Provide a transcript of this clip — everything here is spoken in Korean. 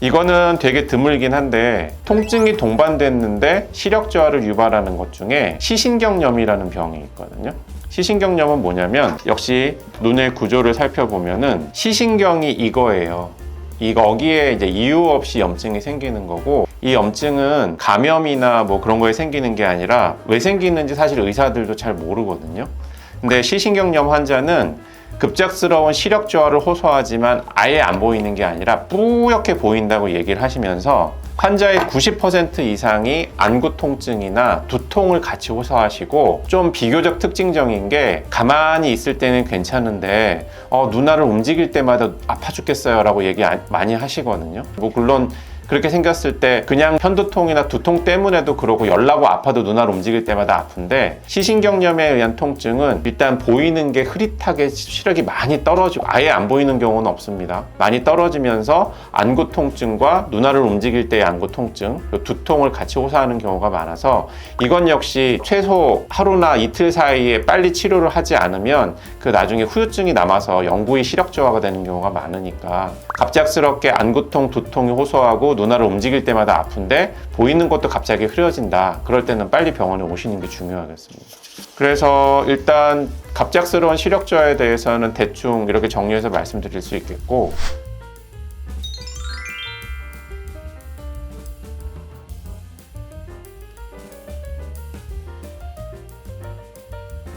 이거는 되게 드물긴 한데 통증이 동반됐는데 시력 저하를 유발하는 것 중에 시신경염이라는 병이 있거든요. 시신경염은 뭐냐면 역시 눈의 구조를 살펴보면은 시신경이 이거예요. 이 거기에 이제 이유 없이 염증이 생기는 거고 이 염증은 감염이나 뭐 그런 거에 생기는 게 아니라 왜 생기는지 사실 의사들도 잘 모르거든요. 근데 시신경염 환자는 급작스러운 시력 저하를 호소하지만 아예 안 보이는 게 아니라 뿌옇게 보인다고 얘기를 하시면서 환자의 90% 이상이 안구 통증이나 두통을 같이 호소하시고 좀 비교적 특징적인 게 가만히 있을 때는 괜찮은데 어, 누나를 움직일 때마다 아파 죽겠어요 라고 얘기 아- 많이 하시거든요. 뭐 물론 그렇게 생겼을 때 그냥 편두통이나 두통 때문에도 그러고 열나고 아파도 눈알 움직일 때마다 아픈데 시신경염에 의한 통증은 일단 보이는 게 흐릿하게 시력이 많이 떨어지고 아예 안 보이는 경우는 없습니다. 많이 떨어지면서 안구 통증과 눈알을 움직일 때의 안구 통증, 두통을 같이 호소하는 경우가 많아서 이건 역시 최소 하루나 이틀 사이에 빨리 치료를 하지 않으면 그 나중에 후유증이 남아서 영구히 시력 저하가 되는 경우가 많으니까 갑작스럽게 안구통, 두통이 호소하고 눈알을 움직일 때마다 아픈데 보이는 것도 갑자기 흐려진다. 그럴 때는 빨리 병원에 오시는 게 중요하겠습니다. 그래서 일단 갑작스러운 시력 저하에 대해서는 대충 이렇게 정리해서 말씀드릴 수 있겠고